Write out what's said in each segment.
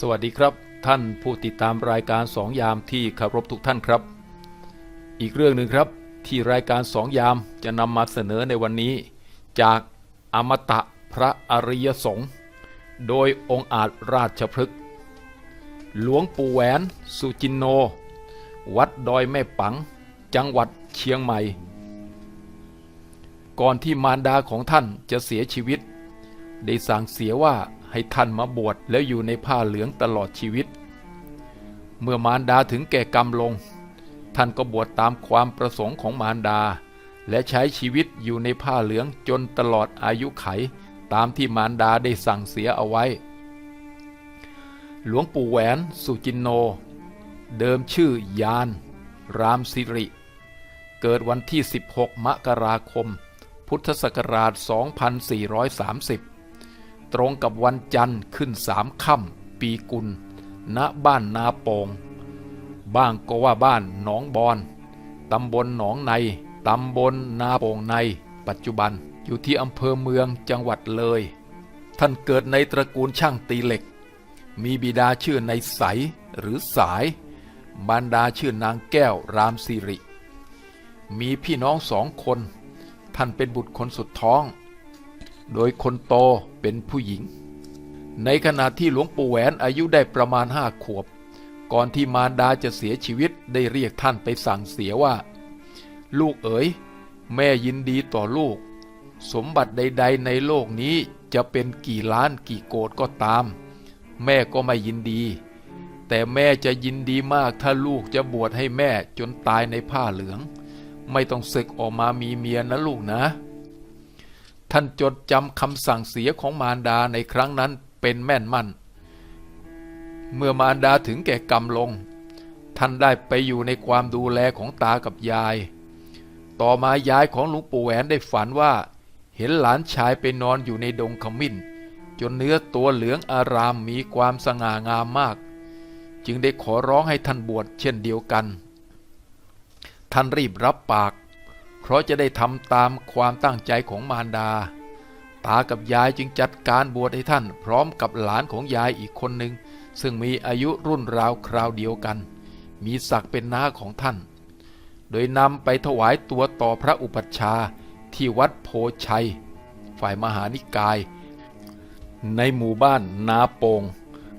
สวัสดีครับ ท่านผู้ติดตามรายการสองยามที่เคารพทุกท่านครับ อีกเรื่องหนึ่งครับที่รายการสองยามจะนำมาเสนอในวันนี้ จากอมตะพระอริยสงฆ์โดยองค์อาจราชพฤกษ์หลวงปู่แหวนสุจินโน วัดดอยแม่ปัง จังหวัดเชียงใหม่ ก่อนที่มารดาของท่านจะเสียชีวิต ได้สั่งเสียว่า ให้ท่านมาบวชแล้วอยู่ในผ้าเหลืองตลอดชีวิต เมื่อมารดาถึงแก่กรรมลง ท่านก็บวชตามความประสงค์ของมารดา และใช้ชีวิตอยู่ในผ้าเหลืองจนตลอดอายุไข ตามที่มารดาได้สั่งเสียเอาไว้ หลวงปู่แหวนสุจินโน เดิมชื่อยาน รามสิริ เกิดวันที่ 16 มกราคม พุทธศักราช 2430 ตรงกับวันจันทร์ขึ้นสามค่ำปีกุล ณบ้านนาโปงบ้างก็ว่าบ้านหนองบอนตำบลหนองในตำบลนาโปงใน ปัจจุบันอยู่ที่อำเภอเมืองจังหวัดเลย ท่านเกิดในตระกูลช่างตีเหล็ก มีบิดาชื่อในายใสหรือสายบารดาชื่อนางแก้วรามสิริ มีพี่น้องสองคน ท่านเป็นบุตรคนสุดท้อง โดยคนโตเป็นผู้หญิง ในขณะที่หลวงปู่แหวนอายุได้ประมาณห้าขวบ ก่อนที่มารดาจะเสียชีวิตได้เรียกท่านไปสั่งเสียว่า ลูกเอ๋ย แม่ยินดีต่อลูก สมบัติใด ๆ ในโลกนี้จะเป็นกี่ล้านกี่โกดก็ตาม แม่ก็ไม่ยินดี แต่แม่จะยินดีมากถ้าลูกจะบวชให้แม่จนตายในผ้าเหลือง ไม่ต้องศึกออกมามีเมียนะลูกนะ ท่านจดจำคำสั่งเสียของมารดาในครั้งนั้นเป็นแม่นมั่น เมื่อมารดาถึงแก่กรรมลง ท่านได้ไปอยู่ในความดูแลของตากับยาย ต่อมายายของหลวงปู่แหวนได้ฝันว่า เห็นหลานชายไปนอนอยู่ในดงขมิ้น จนเนื้อตัวเหลืองอารามมีความสง่างามมาก จึงได้ขอร้องให้ท่านบวชเช่นเดียวกัน ท่านรีบรับปาก เพราะจะได้ทำตามความตั้งใจของมารดา ตากับยายจึงจัดการบวชให้ท่าน พร้อมกับหลานของยายอีกคนหนึ่ง ซึ่งมีอายุรุ่นราวคราวเดียวกัน มีศักดิ์เป็นน้าของท่าน โดยนำไปถวายตัวต่อพระอุปัชฌาย์ที่วัดโพชัย ฝ่ายมหานิกาย ในหมู่บ้านนาโปง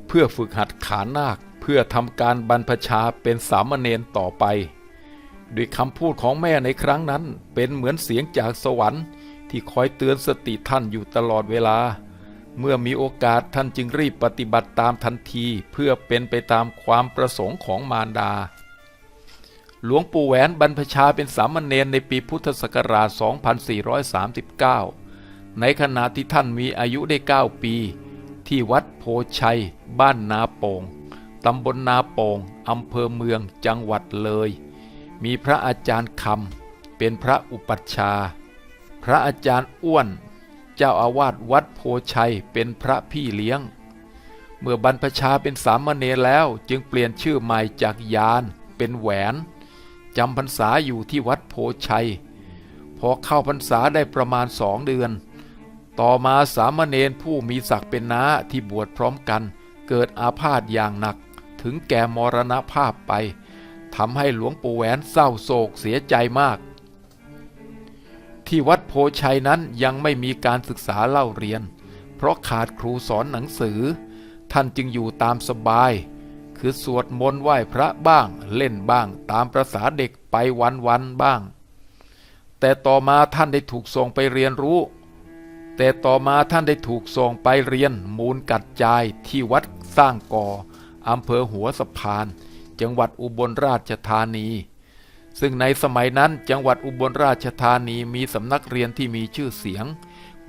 เพื่อฝึกหัดขานาคเพื่อทำการบรรพชาเป็นสามเณรต่อไป ด้วยคำพูดของแม่ในครั้งนั้น เป็นเหมือนเสียงจากสวรรค์ ที่คอยเตือนสติท่านอยู่ตลอดเวลา เมื่อมีโอกาสท่านจึงรีบปฏิบัติตามทันทีเพื่อเป็นไปตามความประสงค์ของมารดา หลวงปู่แหวนบรรพชาเป็นสามเณรในปีพุทธศักราช 2439 ในขณะที่ท่านมีอายุได้ 9 ปี ที่วัดโพชัย บ้านนาโปงตำบลนาโปงอำเภอเมืองจังหวัดเลย มีพระอาจารย์คำเป็นพระอุปัชฌาย์พระอาจารย์อ้วน เจ้าอาวาสวัดโพชัยเป็นพระพี่เลี้ยง เมื่อบรรพชาเป็นสามเณรแล้วจึงเปลี่ยนชื่อใหม่จากยานเป็นแหวนจำพรรษาอยู่ที่วัดโพชัย พอเข้าพรรษาได้ประมาณสองเดือน ต่อมาสามเณรผู้มีศักดิ์เป็นน้าที่บวชพร้อมกัน เกิดอาพาธอย่างหนักถึงแก่มรณภาพไป ทำให้หลวงปู่แหวนเศร้าโศกเสียใจมาก ที่วัดโพชัยนั้นยังไม่มีการศึกษาเล่าเรียน เพราะขาดครูสอนหนังสือ ท่านจึงอยู่ตามสบาย คือสวดมนต์ไหว้พระบ้างเล่นบ้างตามประษาเด็กไปวันวันบ้าง แต่ต่อมาท่านได้ถูกส่งไปเรียนรู้ แต่ต่อมาท่านได้ถูกส่งไปเรียนมูลกัดจายที่วัดสร้างก่ออำเภอหัวสะพาน จังหวัดอุบลราชธานี ซึ่งในสมัยนั้นจังหวัดอุบลราชธานีมีสำนักเรียนที่มีชื่อเสียง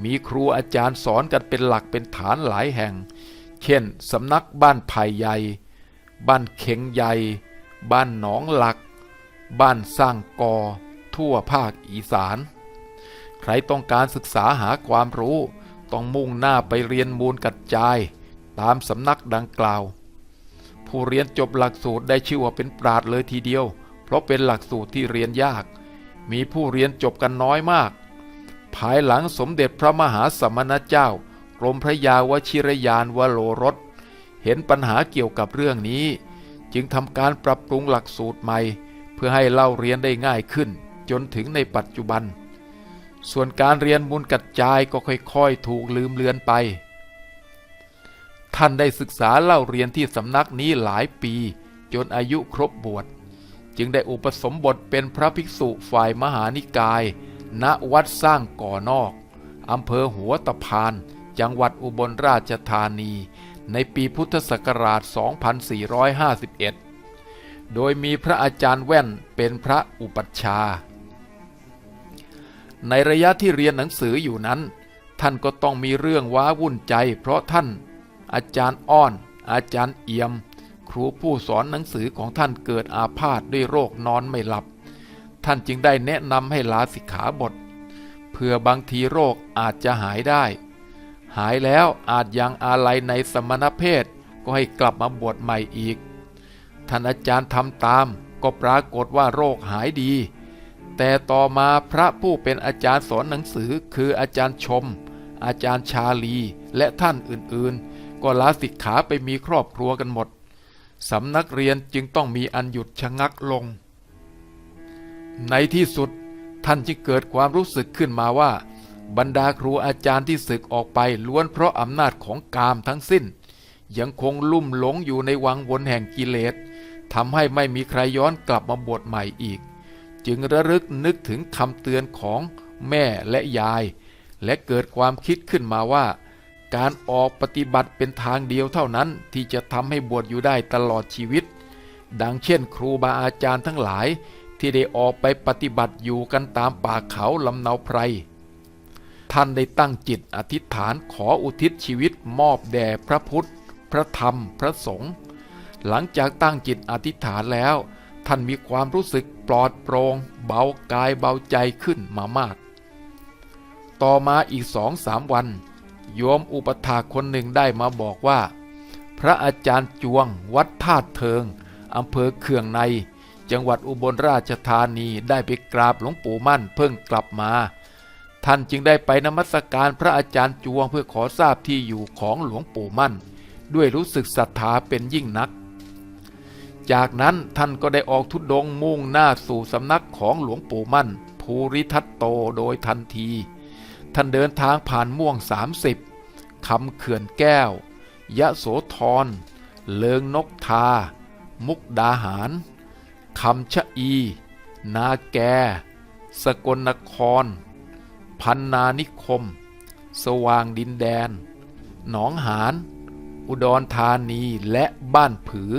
มีครูอาจารย์สอนกันเป็นหลักเป็นฐานหลายแห่ง เช่นสำนักบ้านไผ่ใหญ่ บ้านเข็งใหญ่ บ้านหนองหลัก บ้านสร้างกอ ทั่วภาคอีสาน ใครต้องการศึกษาหาความรู้ ต้องมุ่งหน้าไปเรียนมูลกัดจาย ตามสำนักดังกล่าว ผู้เรียนจบหลักสูตรได้ชื่อว่าเป็นปราดเลยทีเดียว เพราะเป็นหลักสูตรที่เรียนยาก มีผู้เรียนจบกันน้อยมาก ภายหลังสมเด็จพระมหาสมณเจ้ากรมพระยาวชิรยานวโรรส เห็นปัญหาเกี่ยวกับเรื่องนี้ จึงทำการปรับปรุงหลักสูตรใหม่ เพื่อให้เล่าเรียนได้ง่ายขึ้น จนถึงในปัจจุบัน ส่วนการเรียนมูลกัดจายก็ค่อยๆ ถูกลืมเลือนไป ท่านได้ศึกษาเล่าเรียนที่สำนักนี้หลายปี จนอายุครบบวช จึงได้อุปสมบทเป็นพระภิกษุฝ่ายมหานิกาย ณวัดสร้างก่อนอกอำเภอหัวตะพาน จังหวัดอุบลราชธานี ในปีพุทธศักราช 2451 โดยมีพระอาจารย์แว่นเป็นพระอุปัชฌาย์ในระยะที่เรียนหนังสืออยู่นั้น ท่านก็ต้องมีเรื่องว้าวุ่นใจ เพราะท่าน อาจารย์อ้อน อาจารย์เอี่ยม ครูผู้สอนหนังสือของท่านเกิดอาพาธด้วยโรคนอนไม่หลับ ท่านจึงได้แนะนำให้ลาสิกขาบทเพื่อบางทีโรคอาจจะหายได้ หายแล้วอาจยังอาลัยในสมณเพศก็ให้กลับมาบวชใหม่อีก ท่านอาจารย์ทำตามก็ปรากฏว่าโรคหายดี แต่ต่อมาพระผู้เป็นอาจารย์สอนหนังสือคืออาจารย์ชม อาจารย์ชาลีและท่านอื่นๆ ก็ลาสิกขาไปมีครอบครัวกันหมด สำนักเรียนจึงต้องมีอันหยุดชะงักลง ในที่สุดท่านจึงเกิดความรู้สึกขึ้นมาว่า บรรดาครูอาจารย์ที่ศึกออกไปล้วนเพราะอำนาจของกามทั้งสิ้น ยังคงลุ่มหลงอยู่ในวังวนแห่งกิเลสทำให้ไม่มีใครย้อนกลับมาบวชใหม่อีก จึงระลึกนึกถึงคำเตือนของแม่และยาย และเกิดความคิดขึ้นมาว่า การออกปฏิบัติเป็นทางเดียวเท่านั้นที่จะทำให้บวชอยู่ได้ตลอดชีวิต ดังเช่น ครูบาอาจารย์ทั้งหลาย ที่ได้ออกไปปฏิบัติอยู่กันตามป่าเขาลำเนาไพร ท่านได้ตั้งจิตอธิษฐานขออุทิศชีวิตมอบแด่พระพุทธ พระธรรม พระสงฆ์หลังจากตั้งจิตอธิษฐานแล้ว ท่านมีความรู้สึกปลอดโปร่งเบากายเบาใจขึ้นมามาก ต่อมาอีกสองสามวัน โยมอุปถาคนหนึ่งได้มาบอกว่า พระอาจารย์จวง วัดธาตุเทิงอำเภอเคืองใน จังหวัดอุบลราชธานีได้ไปกราบหลวงปู่มั่นเพิ่งกลับมา ท่านจึงได้ไปนมัสการพระอาจารย์จวงเพื่อขอทราบที่อยู่ของหลวงปู่มั่น ด้วยรู้สึกศรัทธาเป็นยิ่งนัก จากนั้นท่านก็ได้ออกทุดดงมุ่งหน้าสู่สำนักของหลวงปู่มั่น ภูริทัตโตโดยทันทีท่านเดินทางผ่านม่วง 30 คำเขื่อนแก้ว ยะโสธร เลิงนกทา มุกดาหาร คำชะอี นาแก สกลนคร พันนานิคม สว่างดินแดน หนองหาน อุดรธานีและบ้านผือ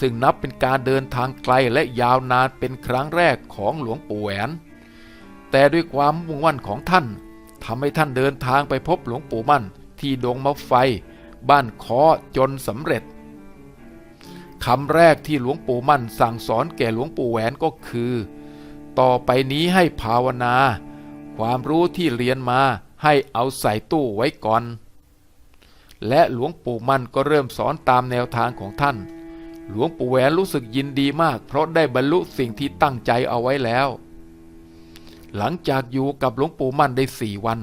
ซึ่งนับเป็นการเดินทางไกลและยาวนานเป็นครั้งแรกของหลวงปู่แหวน แต่ด้วยความมุ่งมั่นของท่านทำให้ท่านเดินทางไปพบหลวงปู่มั่น ที่ดงมะไฟ บ้านคอจนสำเร็จคำแรกที่หลวงปู่มั่นสั่งสอนแก่หลวงปู่แหวนก็คือ ต่อไปนี้ให้ภาวนา ความรู้ที่เรียนมาให้เอาใส่ตู้ไว้ก่อน และหลวงปู่มั่นก็เริ่มสอนตามแนวทางของท่าน หลวงปู่แหวนรู้สึกยินดีมาก เพราะได้บรรลุสิ่งที่ตั้งใจเอาไว้แล้ว หลังจากอยู่กับหลวงปู่มั่นได้สี่วัน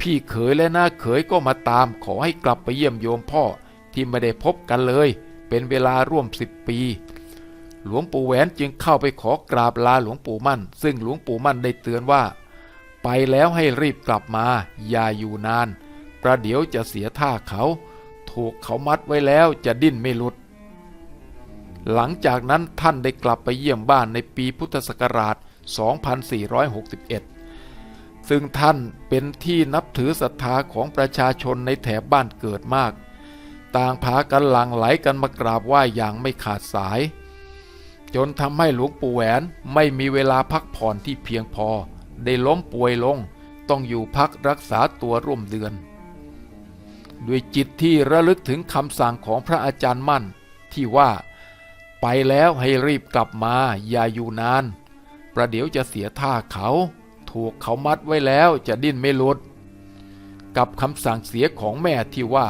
พี่เขยและน้าเขยก็มาตามขอให้กลับไปเยี่ยมโยมพ่อที่ไม่ได้พบกันเลย เป็นเวลาร่วมสิบปี หลวงปู่แหวนจึงเข้าไปขอกราบลาหลวงปู่มั่น ซึ่งหลวงปู่มั่นได้เตือนว่า ไปแล้วให้รีบกลับมา อย่าอยู่นาน ประเดี๋ยวจะเสียท่าเขา ถูกเขามัดไว้แล้วจะดิ้นไม่หลุด หลังจากนั้นท่านได้กลับไปเยี่ยมบ้านในปีพุทธศักราช 2461 ซึ่งท่านเป็นที่นับถือศรัทธาของประชาชนในแถบบ้านเกิดมาก ต่างพากันหลั่งไหลกันมากราบไหว้อย่างไม่ขาดสาย จนทำให้หลวงปู่แหวนไม่มีเวลาพักผ่อนที่เพียงพอ ได้ล้มป่วยลง ต้องอยู่พักรักษาตัวร่วมเดือน ด้วยจิตที่ระลึกถึงคำสั่งของพระอาจารย์มั่น ที่ว่า ไปแล้วให้รีบกลับมาอย่าอยู่นาน ประเดี๋ยวจะเสียท่าเขา ถูกเขามัดไว้แล้วจะดิ้นไม่หลุด กับคำสั่งเสียของแม่ที่ว่า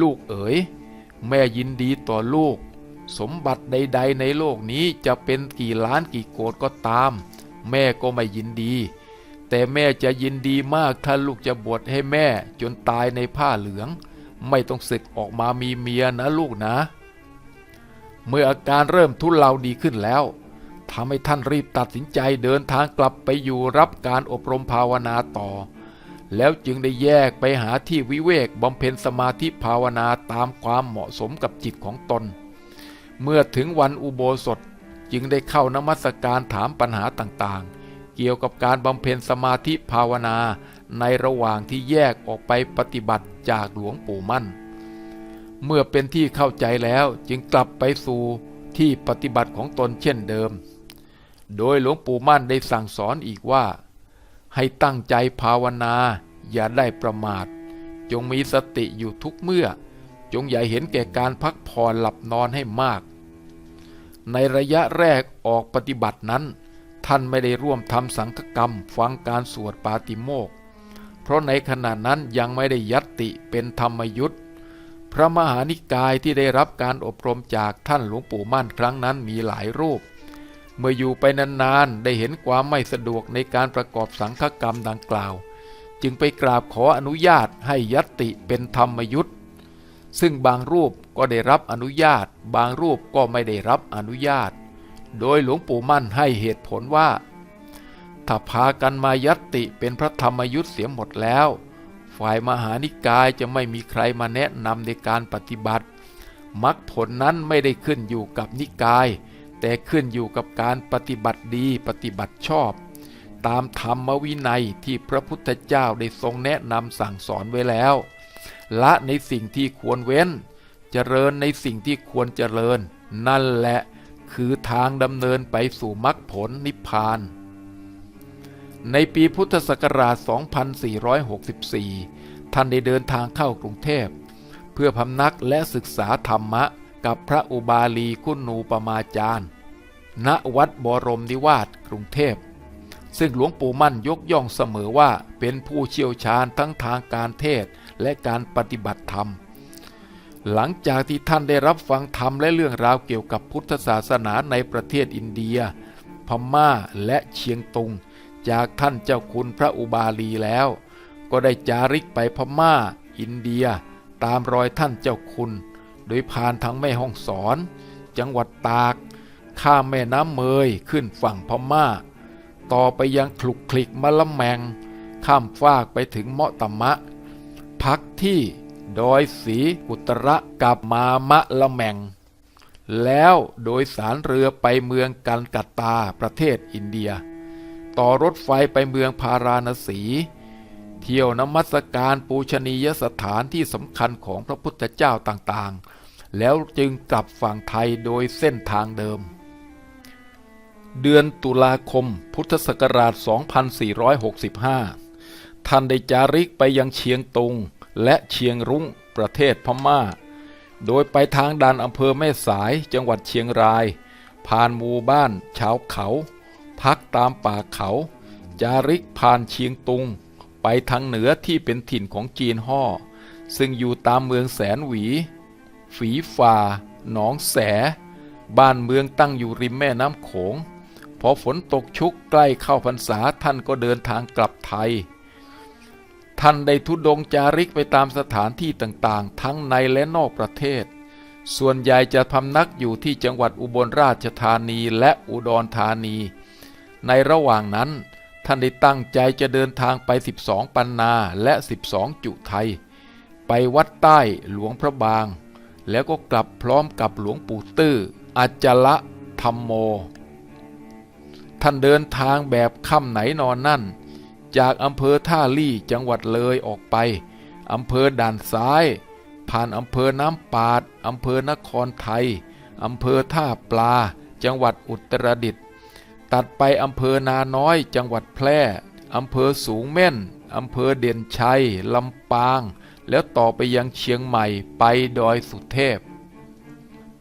ลูกเอ๋ย แม่ยินดีต่อลูก สมบัติใด ๆ ในโลกนี้จะเป็นกี่ล้านกี่โกดก็ตาม แม่ก็ไม่ยินดี แต่แม่จะยินดีมากถ้าลูกจะบวชให้แม่จนตายในผ้าเหลือง ไม่ต้องศึกออกมามีเมียนะลูกนะ เมื่ออาการเริ่มทุเลาดีขึ้นแล้ว ทำให้ท่านรีบตัดสินใจเดินทางกลับไปอยู่รับการอบรมภาวนาต่อ แล้วจึงได้แยกไปหาที่วิเวกบำเพ็ญสมาธิภาวนาตามความเหมาะสมกับจิตของตน เมื่อถึงวันอุโบสถจึงได้เข้านมัสการถามปัญหาต่างๆ เกี่ยวกับการบำเพ็ญสมาธิภาวนาในระหว่างที่แยกออกไปปฏิบัติจากหลวงปู่มั่น เมื่อเป็นที่เข้าใจแล้วจึงกลับไปสู่ที่ปฏิบัติของตนเช่นเดิม โดยหลวงปู่มั่นได้สั่งสอนอีกว่า ให้ตั้งใจภาวนา อย่าได้ประมาท จงมีสติอยู่ทุกเมื่อ จงอย่าเห็นแก่การพักผ่อนหลับนอนให้มาก ในระยะแรกออกปฏิบัตินั้น ท่านไม่ได้ร่วมทำสังฆกรรมฟังการสวดปาติโมกเพราะในขณะนั้นยังไม่ได้ยัตติเป็นธรรมยุทธพระมหานิกายที่ได้รับการอบรมจากท่านหลวงปู่มั่นครั้งนั้นมีหลายรูป เมื่ออยู่ไปนานๆ ได้เห็นความไม่สะดวกในการประกอบสังฆกรรมดังกล่าว จึงไปกราบขออนุญาตให้ยัตติเป็นธรรมยุทธซึ่งบางรูปก็ได้รับอนุญาต บางรูปก็ไม่ได้รับอนุญาต โดยหลวงปู่มั่นให้เหตุผลว่า ถ้าพากันมายัตติเป็นพระธรรมยุทธเสียหมดแล้ว ฝ่ายมหานิกายจะไม่มีใครมาแนะนำในการปฏิบัติมรรคผลนั้นไม่ได้ขึ้นอยู่กับนิกาย แต่ขึ้นอยู่กับการปฏิบัติดีปฏิบัติชอบ ตามธรรมวินัยที่พระพุทธเจ้าได้ทรงแนะนำสั่งสอนไว้แล้ว ละในสิ่งที่ควรเว้น เจริญในสิ่งที่ควรเจริญ นั่นแหละคือทางดำเนินไปสู่มรรคผลนิพพาน ในปีพุทธศักราช 2464 ท่านได้เดินทางเข้ากรุงเทพ เพื่อพำนักและศึกษาธรรมะ กับพระอุบาลีคุณูปมาจารย์ ณวัดบรมนิวาสกรุงเทพ ซึ่งหลวงปู่มั่นยกย่องเสมอว่าเป็นผู้เชี่ยวชาญทั้งทางการเทศและการปฏิบัติธรรม หลังจากที่ท่านได้รับฟังธรรมและเรื่องราวเกี่ยวกับพุทธศาสนาในประเทศอินเดีย พม่าและเชียงตุง จากท่านเจ้าคุณพระอุบาลีแล้ว ก็ได้จาริกไปพม่า อินเดีย ตามรอยท่านเจ้าคุณ โดยผ่านทางแม่ห้องสอน จังหวัดตาก ข้ามแม่น้ำเมยขึ้นฝั่งพม่า ต่อไปยังคลุกคลิกมะละแมง ข้ามฟากไปถึงเมาะตะมะ พักที่ดอยสีอุตระกับมามะละแมง แล้วโดยสารเรือไปเมืองกันกัตตาประเทศอินเดีย ต่อรถไฟไปเมืองพาราณสี เที่ยวนมัสการปูชนียสถานที่สำคัญของพระพุทธเจ้าต่างๆ แล้วจึงกลับฝั่งไทยโดยเส้นทางเดิม เดือนตุลาคมพุทธศักราช 2465 ท่านได้จาริกไปยังเชียงตุงและเชียงรุ้งประเทศพม่า โดยไปทางด่านอำเภอแม่สายจังหวัดเชียงราย ผ่านหมู่บ้านชาวเขา พักตามป่าเขา จาริกผ่านเชียงตุง ไปทางเหนือที่เป็นถิ่นของจีนห่อซึ่งอยู่ตามเมืองแสนหวี ฝีฝ่า หนองแส บ้านเมืองตั้งอยู่ริมแม่น้ำโขง พอฝนตกชุกใกล้เข้าพรรษาท่านก็เดินทางกลับไทย ท่านได้ทุดงจาริกไปตามสถานที่ต่างๆ ทั้งในและนอกประเทศ ส่วนใหญ่จะพำนักอยู่ที่จังหวัดอุบลราชธานีและอุดรธานี ในระหว่างนั้นท่านได้ตั้งใจจะเดินทางไป 12 ปันนาและ 12 จุไทย ไปวัดใต้หลวงพระบาง แล้วก็กลับพร้อมกับหลวงปู่ตื้ออาจละธรรมโม ท่านเดินทางแบบค่ำไหนนอนนั่น จากอำเภอท่าลี่จังหวัดเลยออกไปอำเภอด่านซ้าย ผ่านอำเภอน้ำปาดอำเภอนครไทยอำเภอท่าปลา จังหวัดอุตรดิตถ์ตัดไปอำเภอนาน้อย จังหวัดแพร่อำเภอสูงเม่นอำเภอเด่นชัยลำปาง แล้วต่อไปยังเชียงใหม่ไปดอยสุเทพ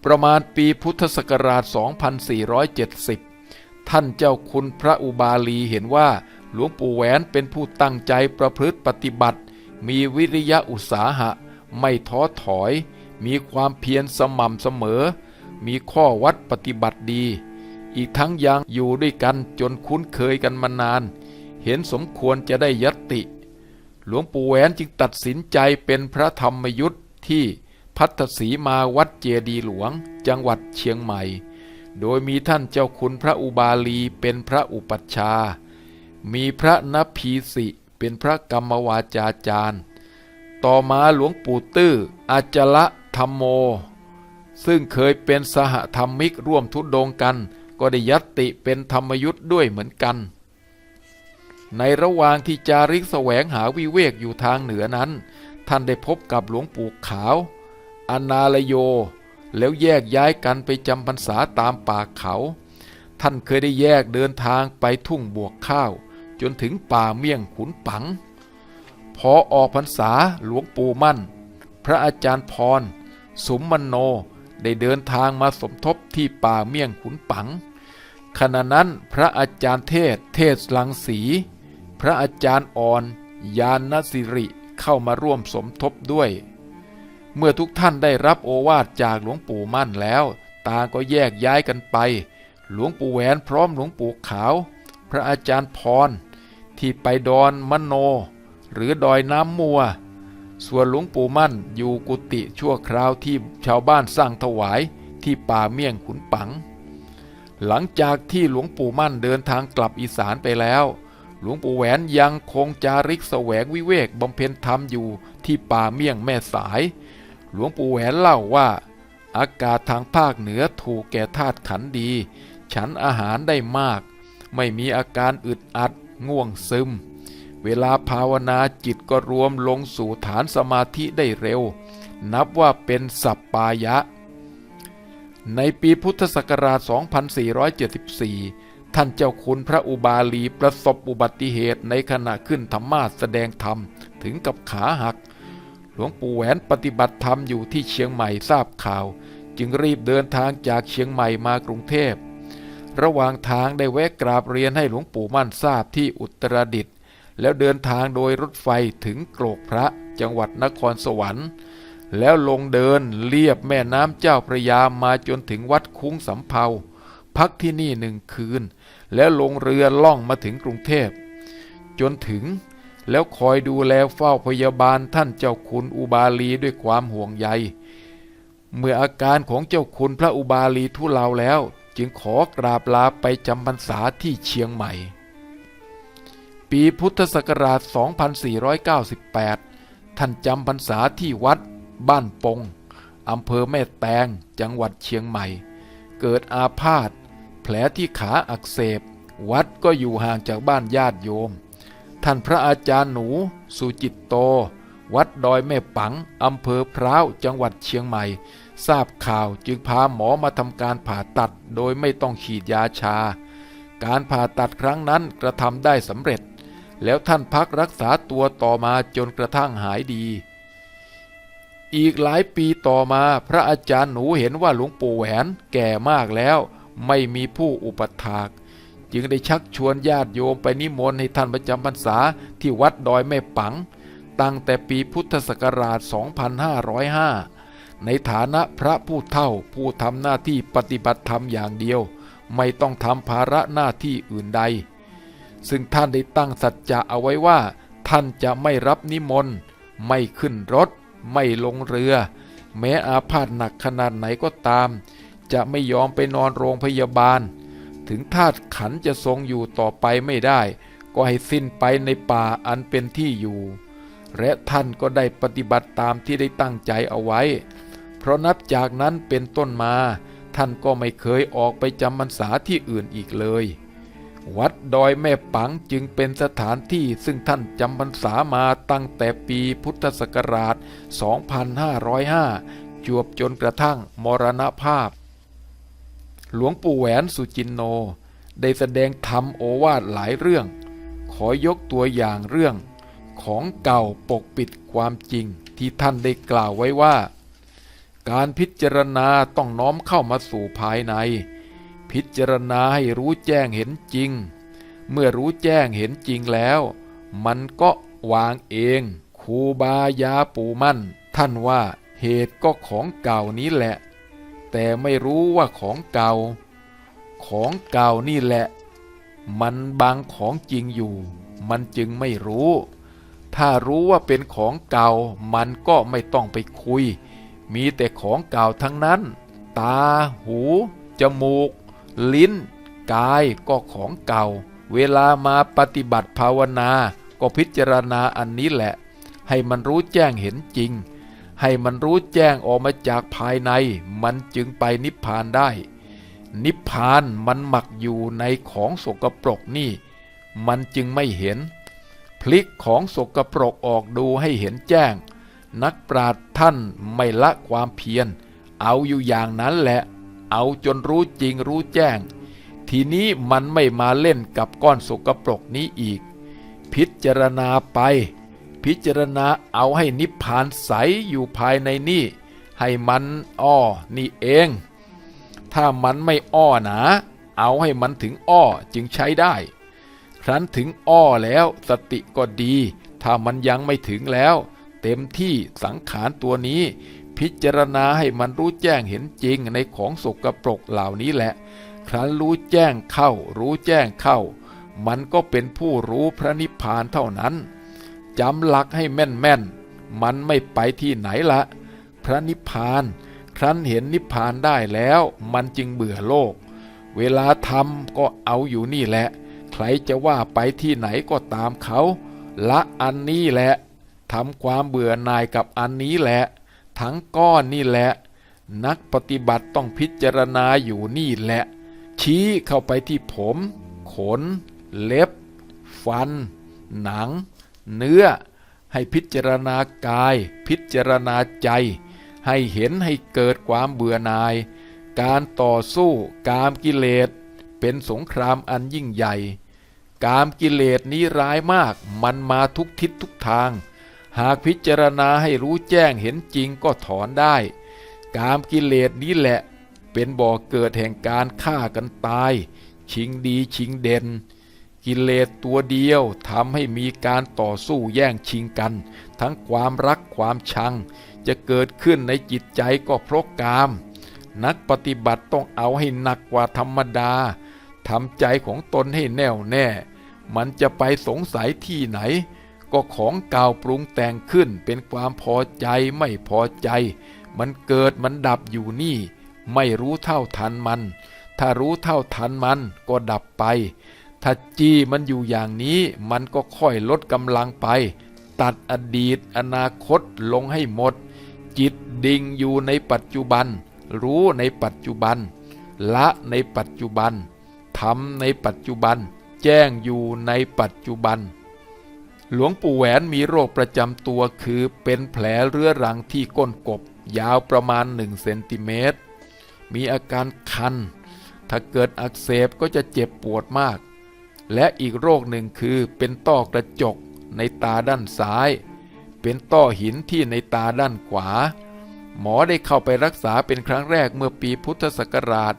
ประมาณปีพุทธศักราช 2470 ท่านเจ้าคุณพระอุบาลีเห็นว่าหลวงปู่แหวนเป็นผู้ตั้งใจประพฤติปฏิบัติ มีวิริยะอุตสาหะ ไม่ท้อถอย มีความเพียรสม่ำเสมอ มีข้อวัดปฏิบัติดี อีกทั้งยังอยู่ด้วยกันจนคุ้นเคยกันมานาน เห็นสมควรจะได้ยัตติ หลวงปู่แหวนจึงตัดสินใจเป็นพระธรรมยุทธ์ที่พัทสีมาวัดเจดีหลวง จังหวัดเชียงใหม่ โดยมีท่านเจ้าคุณพระอุบาลีเป็นพระอุปัชฌาย์มีพระนพีสิเป็นพระกรรมวาจาจารย์ ต่อมาหลวงปู่ตื้ออาจละธรรมโม ซึ่งเคยเป็นสหธรรมิกร่วมทุดดงกัน ก็ได้ยัตติเป็นธรรมยุทธ์ด้วยเหมือนกัน ในระหว่างที่จาริกแสวงหาวิเวกอยู่ทางเหนือนั้น ท่านได้พบกับหลวงปู่ขาว อนาลโย แล้วแยกย้ายกันไปจำพรรษาตามป่าเขา ท่านเคยได้แยกเดินทางไปทุ่งบวกข้าว จนถึงป่าเมี่ยงขุนปัง พอออกพรรษาหลวงปู่มั่น พระอาจารย์พร สุมมโนได้เดินทางมาสมทบที่ป่าเมี่ยงขุนปังขณะนั้นพระอาจารย์เทศเทศลังสี พระอาจารย์อ่อน ยานนสิริเข้ามาร่วมสมทบด้วย เมื่อทุกท่านได้รับโอวาทจากหลวงปู่มั่นแล้วต่างก็แยกย้ายกันไป หลวงปู่แหวนพร้อมหลวงปู่ขาว พระอาจารย์พร ที่ไปดอนมโน หรือดอยน้ำมัว ส่วนหลวงปู่มั่นอยู่กุฏิชั่วคราวที่ชาวบ้านสร้างถวายที่ป่าเมี่ยงขุนปัง หลังจากที่หลวงปู่มั่นเดินทางกลับอีสานไปแล้ว หลวงปู่แหวนยังคงจาริกแสวงวิเวกบำเพ็ญธรรมอยู่ที่ป่าเมี่ยงแม่สาย หลวงปู่แหวนเล่าว่า อากาศทางภาคเหนือถูกแก่ธาตุขันดี ฉันอาหารได้มาก ไม่มีอาการอึดอัดง่วงซึม เวลาภาวนาจิตก็รวมลงสู่ฐานสมาธิได้เร็ว นับว่าเป็นสัปปายะ ในปีพุทธศักราช 2474 ท่านเจ้าคุณพระอุบาลีประสบอุบัติเหตุในขณะขึ้นธรรมาสแสดงธรรมถึงกับขาหัก หลวงปู่แหวนปฏิบัติธรรมอยู่ที่เชียงใหม่ทราบข่าว จึงรีบเดินทางจากเชียงใหม่มากรุงเทพ ระหว่างทางได้แวะกราบเรียนให้หลวงปู่มั่นทราบที่อุตรดิตถ์แล้วเดินทางโดยรถไฟถึงโกรกพระจังหวัดนครสวรรค์ แล้วลงเดินเลียบแม่น้ำเจ้าพระยามาจนถึงวัดคุ้งสำเภาพักที่นี่หนึ่งคืน แล้วลงเรือล่องมาถึงกรุงเทพ จนถึงแล้วคอยดูแลเฝ้าพยาบาลท่านเจ้าคุณอุบาลีด้วยความห่วงใย เมื่ออาการของเจ้าคุณพระอุบาลีทุเลาแล้ว จึงขอกราบลาไปจำพรรษาที่เชียงใหม่ ปีพุทธศักราช 2498 ท่านจำพรรษาที่วัด บ้านปงอำเภอแม่แตงจังหวัดเชียงใหม่ เกิดอาพาธ แผลที่ขาอักเสบ วัดก็อยู่ห่างจากบ้านญาติโยม ท่านพระอาจารย์หนู สุจิตโต วัดดอยแม่ปังอำเภอพร้าวจังหวัดเชียงใหม่ ทราบข่าวจึงพาหมอมาทำการผ่าตัดโดยไม่ต้องฉีดยาชา การผ่าตัดครั้งนั้นกระทำได้สำเร็จ แล้วท่านพักรักษาตัวต่อมาจนกระทั่งหายดีอีกหลายปีต่อมาพระอาจารย์หนูเห็นว่าหลวงปู่แหวนแก่มากแล้ว ไม่มีผู้อุปถาก จึงได้ชักชวนญาติโยมไปนิมนต์ให้ท่านประจำพรรษาที่วัดดอยแม่ปัง ตั้งแต่ปีพุทธศักราช 2505 ในฐานะพระผู้เฒ่าผู้ทำหน้าที่ปฏิบัติธรรมอย่างเดียว ไม่ต้องทำภาระหน้าที่อื่นใด ซึ่งท่านได้ตั้งสัจจะเอาไว้ว่า ท่านจะไม่รับนิมนต์ ไม่ขึ้นรถ ไม่ลงเรือ แม้อาพาธหนักขนาดไหนก็ตาม จะไม่ยอมไปนอนโรงพยาบาล ถึงธาตุขันจะทรงอยู่ต่อไปไม่ได้ ก็ให้สิ้นไปในป่าอันเป็นที่อยู่ และท่านก็ได้ปฏิบัติตามที่ได้ตั้งใจเอาไว้ เพราะนับจากนั้นเป็นต้นมา ท่านก็ไม่เคยออกไปจำพรรษาที่อื่นอีกเลย วัดดอยแม่ปังจึงเป็นสถานที่ซึ่งท่านจำพรรษามาตั้งแต่ปีพุทธศักราช 2505จวบจนกระทั่งมรณภาพ หลวงปู่แหวนสุจินโน ได้แสดงธรรมโอวาทหลายเรื่อง ขอยกตัวอย่างเรื่อง ของเก่าปกปิดความจริงที่ท่านได้กล่าวไว้ว่า การพิจารณาต้องน้อมเข้ามาสู่ภายใน พิจารณาให้รู้แจ้งเห็นจริง เมื่อรู้แจ้งเห็นจริงแล้ว มันก็วางเองครูบายาปูมั่น ท่านว่าเหตุก็ของเก่านี้แหละ แต่ไม่รู้ว่าของเก่า ของเก่านี่แหละ มันบางของจริงอยู่ มันจึงไม่รู้ ถ้ารู้ว่าเป็นของเก่า มันก็ไม่ต้องไปคุย มีแต่ของเก่าทั้งนั้น ตา หู จมูก ลิ้น กายก็ของเก่า เวลามาปฏิบัติภาวนา ก็พิจารณาอันนี้แหละ ให้มันรู้แจ้งเห็นจริง ให้มันรู้แจ้งออกมาจากภายใน มันจึงไปนิพพานได้ นิพพานมันหมักอยู่ในของสกปรกนี่ มันจึงไม่เห็น พลิกของสกปรกออกดูให้เห็นแจ้ง นักปราชญ์ท่านไม่ละความเพียร เอาอยู่อย่างนั้นแหละ เอาจนรู้จริงรู้แจ้ง ทีนี้มันไม่มาเล่นกับก้อนสกปรกนี้อีก พิจารณาไป พิจารณาเอาให้นิพพานใสอยู่ภายในนี่ ให้มันอ้อนี่เอง ถ้ามันไม่อ้อหนาเอาให้มันถึงอ้อจึงใช้ได้ ครั้นถึงอ้อแล้วสติก็ดี ถ้ามันยังไม่ถึงแล้ว เต็มที่สังขารตัวนี้ พิจารณาให้มันรู้แจ้งเห็นจริงในของสกปรกเหล่านี้แหละ ครั้นรู้แจ้งเข้า รู้แจ้งเข้า มันก็เป็นผู้รู้พระนิพพานเท่านั้น จำหลักให้แม่นแม่นๆ มันไม่ไปที่ไหนละ พระนิพพาน ครั้นเห็นนิพพานได้แล้ว มันจึงเบื่อโลก เวลาทำก็เอาอยู่นี่แหละ ใครจะว่าไปที่ไหนก็ตามเขา ละอันนี้แหละทำความเบื่อหน่ายกับอันนี้แหละ ทั้งก้อนนี่แหละ นักปฏิบัติต้องพิจารณาอยู่นี่แหละ ชี้เข้าไปที่ผม ขน เล็บ ฟัน หนัง เนื้อ ให้พิจารณากาย พิจารณาใจ ให้เห็นให้เกิดความเบื่อหน่าย การต่อสู้กามกิเลส เป็นสงครามอันยิ่งใหญ่ กามกิเลสนี้ร้ายมากมันมาทุกทิศทุกทาง หากพิจารณาให้รู้แจ้งเห็นจริงก็ถอนได้ กามกิเลสนี้แหละ เป็นบ่อเกิดแห่งการฆ่ากันตาย ชิงดีชิงเด่น กิเลสตัวเดียวทำให้มีการต่อสู้แย่งชิงกัน ทั้งความรักความชัง จะเกิดขึ้นในจิตใจก็เพราะกาม นักปฏิบัติต้องเอาให้หนักกว่าธรรมดาทำใจของตนให้แน่วแน่ มันจะไปสงสัยที่ไหน ก็ของเก่าปรุงแต่งขึ้นเป็นความพอใจไม่พอใจ มันเกิดมันดับอยู่นี่ ไม่รู้เท่าทันมัน ถ้ารู้เท่าทันมันก็ดับไป ถ้าจี้มันอยู่อย่างนี้มันก็ค่อยลดกำลังไป ตัดอดีตอนาคตลงให้หมด จิตดิ่งอยู่ในปัจจุบัน รู้ในปัจจุบัน ละในปัจจุบันทำในปัจจุบัน แจ้งอยู่ในปัจจุบัน หลวงปู่แหวนมีโรคประจำตัวคือเป็นแผลเรื้อรังที่ก้นกบ ยาวประมาณ1เซนติเมตรมีอาการคัน ถ้าเกิดอักเสบก็จะเจ็บปวดมาก และอีกโรคหนึ่งคือเป็นต้อกระจกในตาด้านซ้าย เป็นต้อหินที่ในตาด้านขวา หมอได้เข้าไปรักษาเป็นครั้งแรกเมื่อปีพุทธศักราช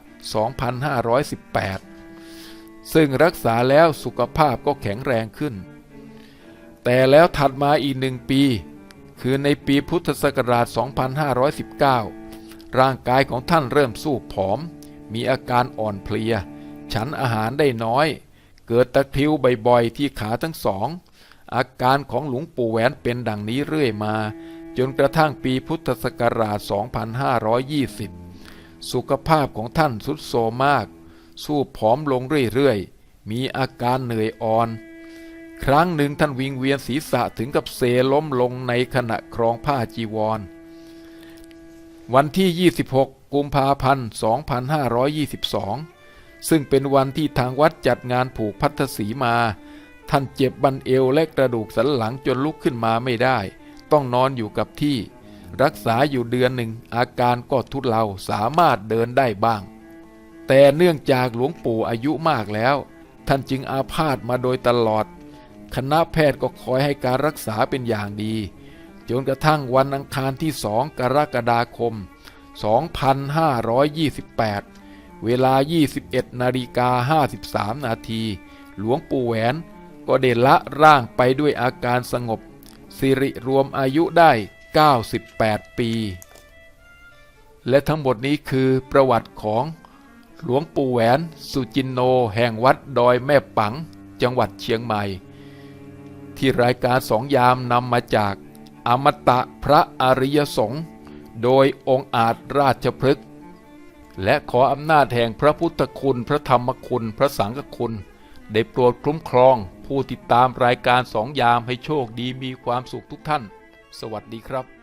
2518 ซึ่งรักษาแล้วสุขภาพก็แข็งแรงขึ้น แต่แล้วถัดมาอีกหนึ่งปี คือในปีพุทธศักราช 2519 ร่างกายของท่านเริ่มสู้ผอม มีอาการอ่อนเพลีย ฉันอาหารได้น้อย เกิดตะคริวบ่อยๆที่ขาทั้งสอง อาการของหลวงปู่แหวนเป็นดังนี้เรื่อยมา จนกระทั่งปีพุทธศักราช 2520 สุขภาพของท่านทรุดโทรมมาก สู้ผอมลงเรื่อยๆ มีอาการเหนื่อยอ่อน ครั้งหนึ่งท่านวิงเวียนศีรษะถึงกับเซล้มลงในขณะครองผ้าจีวร วันที่ 26 กุมภาพันธ์ 2522 ซึ่งเป็นวันที่ทางวัดจัดงานผูกพัทธสีมา ท่านเจ็บบันเอวและกระดูกสันหลังจนลุกขึ้นมาไม่ได้ ต้องนอนอยู่กับที่ รักษาอยู่เดือนหนึ่งอาการก็ทุเลาสามารถเดินได้บ้าง แต่เนื่องจากหลวงปู่อายุมากแล้ว ท่านจึงอาพาธมาโดยตลอด คณะแพทย์ก็คอยให้การรักษาเป็นอย่างดี จนกระทั่งวันอังคารที่สองกรกฎาคม 2528 เวลา 21นาฬิกา53 นาที หลวงปู่แหวนก็ได้ละร่างไปด้วยอาการสงบ สิริรวมอายุได้ 98 ปี และทั้งหมดนี้คือประวัติของหลวงปู่แหวนสุจินโนแห่งวัดดอยแม่ปัง จังหวัดเชียงใหม่ ที่รายการสองยามนำมาจากอมตะพระอริยสงฆ์โดยองค์อาจราชพฤกษ์ และขออำนาจแห่งพระพุทธคุณ พระธรรมคุณ พระสังฆคุณ ได้โปรดคุ้มครอง ผู้ติดตามรายการสองยามให้โชคดีมีความสุขทุกท่าน สวัสดีครับ